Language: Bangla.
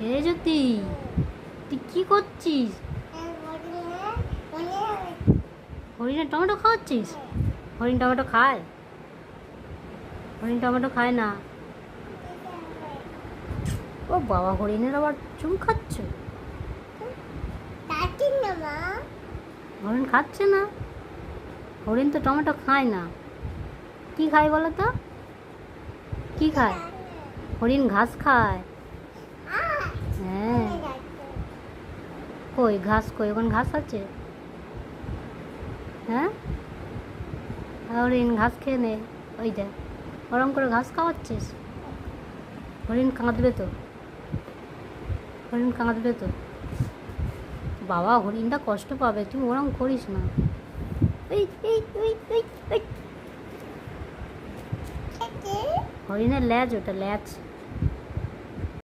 হে জ্যোতি তুই কি করছিস? হরিণের টমেটো খাওয়াচ্ছিস? হরিণ টমেটো খায়? হরিণ টমেটো খায় না? ও বাবা, হরিণের আবার চুম খাচ্ছ? হরিণ খাচ্ছে না? হরিণ তো টমেটো খায় না। কি খায় বলো তো? কি খায়? হরিণ ঘাস খায়। হ্যাঁ কই, ঘাস কই? ওখানে ঘাস আছে? হ্যাঁ? হরিণ ঘাস খেয়ে নে। ওই দেখ, ওরম করে ঘাস খাওয়াচ্ছিস? হরিণ কাঁদবে তো। হরিণ কাঁদবে তো। বাবা, হরিণটা কষ্ট পাবে, তুই ওরম করিস না। হরিণের ল্যাজ, ওটা ল্যাজ।